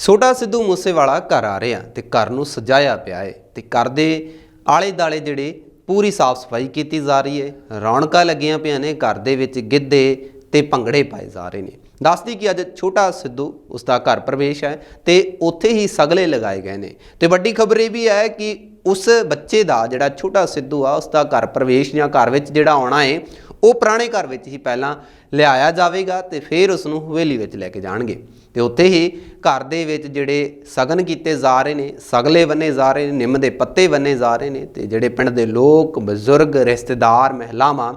ਛੋਟਾ ਸਿੱਧੂ ਮੂਸੇਵਾਲਾ ਘਰ ਆ ਰਿਹਾ ਤੇ ਘਰ ਨੂੰ ਸਜਾਇਆ ਪਿਆ ਹੈ ਤੇ ਘਰ ਦੇ ਆਲੇ ਦਾਲੇ ਜਿਹੜੇ ਪੂਰੀ ਸਾਫ਼ ਸਫ਼ਾਈ ਕੀਤੀ ਜਾ ਰਹੀ ਹੈ ਰੌਣਕਾਂ ਲੱਗੀਆਂ ਪਈਆਂ ਨੇ, ਘਰ ਦੇ ਵਿੱਚ ਗਿੱਧੇ ਤੇ ਭੰਗੜੇ ਪਾਏ ਜਾ ਰਹੇ ਨੇ। ਦੱਸਦੀ ਕਿ ਅੱਜ ਛੋਟਾ ਸਿੱਧੂ ਉਸ ਦਾ ਘਰ ਪ੍ਰਵੇਸ਼ ਹੈ ਤੇ ਉੱਥੇ ਹੀ ਸਗਲੇ ਲਗਾਏ ਗਏ ਨੇ। ਤੇ ਵੱਡੀ ਖਬਰ ਇਹ ਵੀ ਹੈ ਕਿ ਉਸ ਬੱਚੇ ਦਾ ਜਿਹੜਾ ਛੋਟਾ ਸਿੱਧੂ ਆ ਉਸ ਦਾ ਘਰ ਪ੍ਰਵੇਸ਼ ਜਾਂ ਘਰ ਵਿੱਚ ਜਿਹੜਾ ਆਉਣਾ ਏ ਉਹ ਪੁਰਾਣੇ ਘਰ ਵਿੱਚ ਹੀ ਪਹਿਲਾਂ ਲਿਆਇਆ ਜਾਵੇਗਾ ਤੇ ਫਿਰ ਉਸ ਨੂੰ ਹਵੇਲੀ ਵਿੱਚ ਲੈ ਕੇ ਜਾਣਗੇ। ਤੇ ਉੱਥੇ ਹੀ ਘਰ ਦੇ ਵਿੱਚ ਜਿਹੜੇ ਸਗਨ ਕੀਤੇ ਜਾ ਰਹੇ ਨੇ, ਸਗਲੇ ਬੰਨੇ ਜਾ ਰਹੇ ਨੇ, ਨਿੰਮ ਦੇ ਪੱਤੇ ਬੰਨੇ ਜਾ ਰਹੇ ਨੇ ਤੇ ਜਿਹੜੇ ਪਿੰਡ ਦੇ ਲੋਕ, ਬਜ਼ੁਰਗ, ਰਿਸ਼ਤੇਦਾਰ, ਮਹਿਲਾਵਾਂ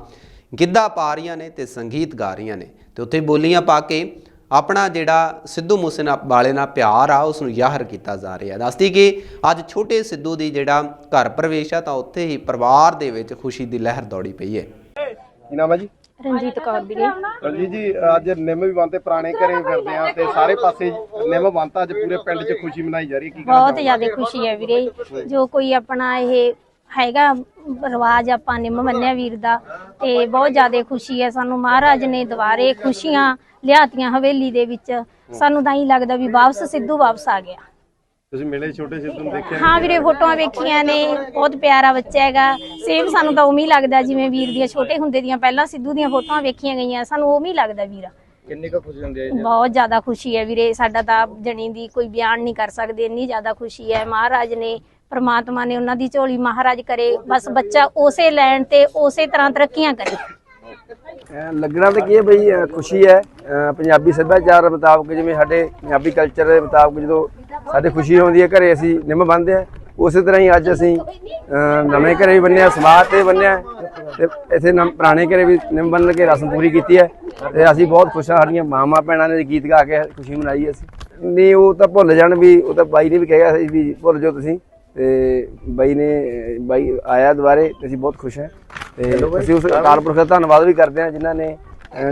ਗਿੱਧਾ ਪਾ ਰਹੀਆਂ ਨੇ ਤੇ ਸੰਗੀਤ ਗਾ ਰਹੀਆਂ ਨੇ। ਤੇ ਉੱਥੇ ਬੋਲੀਆਂ ਪਾ ਕੇ ਆਪਣਾ ਜਿਹੜਾ ਸਿੱਧੂ ਮੂਸੇ ਨਾਲ ਵਾਲੇ ਨਾਲ ਪਿਆਰ ਆ ਉਸ ਨੂੰ ਜ਼ਾਹਰ ਕੀਤਾ ਜਾ ਰਿਹਾ। ਦੱਸਦੀ ਕਿ ਅੱਜ ਛੋਟੇ ਸਿੱਧੂ ਦੀ ਜਿਹੜਾ ਘਰ ਪ੍ਰਵੇਸ਼ ਆ, ਤਾਂ ਉੱਥੇ ਹੀ ਪਰਿਵਾਰ ਦੇ ਵਿੱਚ ਖੁਸ਼ੀ ਦੀ ਲਹਿਰ ਦੌੜੀ ਪਈ ਹੈ। ਕੀ ਨਾਮ ਹੈ ਜੀ? ਰਣਜੀਤ ਕੌਰ ਵੀਰੇ। ਰਣਜੀਤ ਜੀ ਅੱਜ ਨਿੰਮ ਵੀ ਬੰਦ ਤੇ ਪੁਰਾਣੇ ਘਰੇ ਫਿਰਦੇ ਆ ਤੇ ਸਾਰੇ ਪਾਸੇ ਨਿੰਮ ਬੰਦ ਅੱਜ ਪੂਰੇ ਪਿੰਡ 'ਚ ਖੁਸ਼ੀ ਮਨਾਈ ਜਾ ਰਹੀ ਹੈ। ਕੀ ਕਹਿਣਾ ਬਹੁਤ ਜ਼ਿਆਦਾ ਖੁਸ਼ੀ ਹੈ ਵੀਰੇ। ਜੋ ਕੋਈ ਆਪਣਾ ਇਹ ਹੈਗਾ ਰਿਵਾਜ ਆਪਾਂ ਨਿੰਮ ਮੰਨਿਆ ਵੀਰ ਦਾ ਤੇ ਬਹੁਤ ਜ਼ਿਆਦਾ ਖੁਸ਼ੀ ਹੈ। ਸਾਨੂੰ ਮਹਾਰਾਜ ਨੇ ਦੁਬਾਰੇ ਖੁਸ਼ੀਆਂ ਲਿਆਤੀਆਂ ਹਵੇਲੀ ਦੇ ਵਿੱਚ। ਸਾਨੂੰ ਤਾਂ ਹੀ ਲੱਗਦਾ ਵੀ ਵਾਪਸ ਸਿੱਧੂ ਵਾਪਸ ਆ ਗਿਆ। ਤੁਸੀਂ ਮਿਲੇ ਛੋਟੇ ਸਿੱਧੂ ਨੂੰ ਦੇਖਿਆ? ਹਾਂ ਵੀਰੇ ਫੋਟੋਆਂ ਵੇਖੀਆਂ ਨੇ। ਬਹੁਤ ਪਿਆਰਾ ਬੱਚਾ ਹੈਗਾ। ਸੇਮ ਸਾਨੂੰ ਤਾਂ ਉਵੇਂ ਹੀ ਲੱਗਦਾ ਜਿਵੇਂ ਵੀਰ ਦੀਆਂ ਛੋਟੇ ਹੁੰਦੇ ਦੀਆਂ ਪਹਿਲਾਂ ਸਿੱਧੂ ਦੀਆਂ ਫੋਟੋਆਂ ਵੇਖੀਆਂ ਗਈਆਂ ਸਾਨੂੰ ਉਵੇਂ ਹੀ ਲੱਗਦਾ ਵੀਰ। ਕਿੰਨੀ ਕੁ ਖੁਸ਼ੀ ਹੁੰਦੀ ਹੈ ਬਹੁਤ ਜ਼ਿਆਦਾ ਖੁਸ਼ੀ ਹੈ ਵੀਰੇ ਸਾਡਾ ਤਾਂ ਜਣੀ ਦੀ ਕੋਈ ਬਿਆਨ ਨਹੀਂ ਕਰ ਸਕਦੇ ਇੰਨੀ ਜ਼ਿਆਦਾ ਖੁਸ਼ੀ ਹੈ। ਮਹਾਰਾਜ ਨੇ ਪ੍ਰਮਾਤਮਾ ਨੇ ਉਹਨਾਂ ਦੀ ਝੋਲੀ ਮਹਾਰਾਜ ਕਰੇ ਬਸ ਬੱਚਾ ਉਸੇ ਲੈਣ ਤੇ ਉਸੇ ਤਰ੍ਹਾਂ ਤਰੱਕੀਆਂ ਕਰੇ। ਲੱਗਣਾ ਤਾਂ ਕੀ ਹੈ ਬਈ ਅਹ ਖੁਸ਼ੀ ਹੈ ਅਹ ਪੰਜਾਬੀ ਸੱਭਿਆਚਾਰ ਮੁਤਾਬਕ ਜਿਵੇਂ ਸਾਡੇ ਪੰਜਾਬੀ ਕਲਚਰ ਦੇ ਮੁਤਾਬਕ ਜਦੋਂ ਸਾਡੇ ਖੁਸ਼ੀ ਆਉਂਦੀ ਹੈ ਘਰੇ ਅਸੀਂ ਨਿੰਮ ਬੰਨ੍ਹਦੇ ਆ ਉਸੇ ਤਰ੍ਹਾਂ ਹੀ ਅੱਜ ਅਸੀਂ ਨਵੇਂ ਘਰੇ ਵੀ ਬੰਨਿਆ ਸਮਾਧ ਤੇ ਬੰਨਿਆ ਤੇ ਇੱਥੇ ਪੁਰਾਣੇ ਘਰੇ ਵੀ ਨਿੰਮ ਬੰਨ੍ਹ ਕੇ ਰਸਮ ਪੂਰੀ ਕੀਤੀ ਹੈ ਤੇ ਅਸੀਂ ਬਹੁਤ ਖੁਸ਼ ਹਾਂ ਸਾਡੀਆਂ ਮਾਮਾ ਭੈਣਾਂ ਨੇ ਗੀਤ ਗਾ ਕੇ ਖੁਸ਼ੀ ਮਨਾਈ ਅਸੀਂ। ਨਹੀਂ ਉਹ ਤਾਂ ਭੁੱਲ ਜਾਣ ਵੀ ਉਹ ਤਾਂ ਬਾਈ ਨੇ ਵੀ ਕਿਹਾ ਸੀ ਵੀ ਭੁੱਲ ਜਾਓ ਤੁਸੀਂ ਤੇ ਬਾਈ ਨੇ ਬਾਈ ਆਇਆ ਦੁਬਾਰੇ ਤੇ ਅਸੀਂ ਬਹੁਤ ਖੁਸ਼ ਹਾਂ ਤੇ ਅਸੀਂ ਉਸ ਅਕਾਲ ਪੁਰਖ ਦਾ ਧੰਨਵਾਦ ਵੀ ਕਰਦੇ ਹਾਂ ਜਿਨ੍ਹਾਂ ਨੇ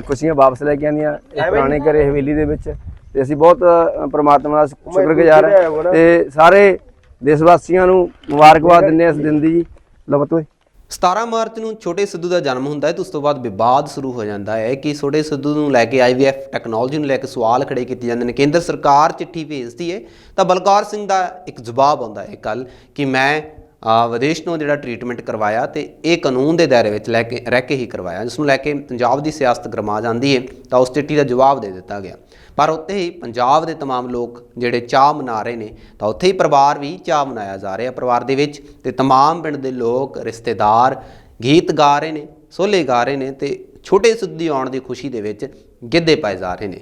ਖੁਸ਼ੀਆਂ ਵਾਪਸ ਲੈ ਕੇ ਆਂਦੀਆਂ ਪੁਰਾਣੇ ਘਰੇ ਹਵੇਲੀ ਦੇ ਵਿੱਚ ਤੇ ਅਸੀਂ ਬਹੁਤ ਪ੍ਰਮਾਤਮਾ ਦਾ ਸ਼ੁਕਰਗੁਜ਼ਾਰ ਹਾਂ ਤੇ ਸਾਰੇ ਦੇਸ਼ ਵਾਸੀਆਂ ਨੂੰ ਮੁਬਾਰਕਬਾਦ ਦਿੰਦੇ ਇਸ ਦਿਨ ਦੀ ਜੀ। ਲਵਤ 17 ਮਾਰਚ ਨੂੰ ਛੋਟੇ ਸਿੱਧੂ ਦਾ ਜਨਮ ਹੁੰਦਾ ਹੈ ਤੇ ਉਸ ਤੋਂ ਬਾਅਦ ਵਿਵਾਦ ਸ਼ੁਰੂ ਹੋ ਜਾਂਦਾ ਹੈ ਕਿ ਛੋਟੇ ਸਿੱਧੂ ਨੂੰ ਲੈ ਕੇ IVF ਟੈਕਨੋਲੋਜੀ ਨੂੰ ਲੈ ਕੇ ਸਵਾਲ ਖੜੇ ਕੀਤੇ ਜਾਂਦੇ ਨੇ। ਕੇਂਦਰ ਸਰਕਾਰ ਚਿੱਠੀ ਭੇਜਦੀ ਹੈ ਤਾਂ ਬਲਕਾਰ ਸਿੰਘ ਦਾ ਇੱਕ ਜਵਾਬ ਆਉਂਦਾ ਹੈ ਕੱਲ ਕਿ ਮੈਂ ਵਿਦੇਸ਼ ਤੋਂ ਜਿਹੜਾ ਟ੍ਰੀਟਮੈਂਟ ਕਰਵਾਇਆ ਤੇ ਇਹ ਕਾਨੂੰਨ ਦੇ ਦਾਇਰੇ ਵਿੱਚ ਲੈ ਕੇ ਰਹਿ ਕੇ ਹੀ ਕਰਵਾਇਆ ਜਿਸ ਨੂੰ ਲੈ ਕੇ ਪੰਜਾਬ ਦੀ ਸਿਆਸਤ ਗਰਮਾ ਜਾਂਦੀ ਹੈ ਤਾਂ ਉਸ ਚਿੱਠੀ ਦਾ ਜਵਾਬ ਦੇ ਦਿੱਤਾ ਗਿਆ ਪਰ ਉੱਥੇ ਹੀ ਪੰਜਾਬ ਦੇ तमाम ਲੋਕ ਜਿਹੜੇ ਚਾਹ ਮਨਾ ਰਹੇ ਨੇ ਤਾਂ ਉੱਥੇ ਹੀ ਪਰਿਵਾਰ ਵੀ ਚਾਹ ਮਨਾਇਆ ਜਾ ਰਿਹਾ ਪਰਿਵਾਰ ਦੇ ਵਿੱਚ ਤੇ तमाम ਪਿੰਡ ਦੇ ਲੋਕ ਰਿਸ਼ਤੇਦਾਰ ਗੀਤ ਗਾ ਰਹੇ ਨੇ ਸੋਲੇ ਗਾ ਰਹੇ ਨੇ ਤੇ ਛੋਟੇ ਸਿੱਧੂ ਆਉਣ ਦੀ ਖੁਸ਼ੀ ਦੇ ਵਿੱਚ ਗਿੱਧੇ ਪਾਏ ਜਾ ਰਹੇ ਨੇ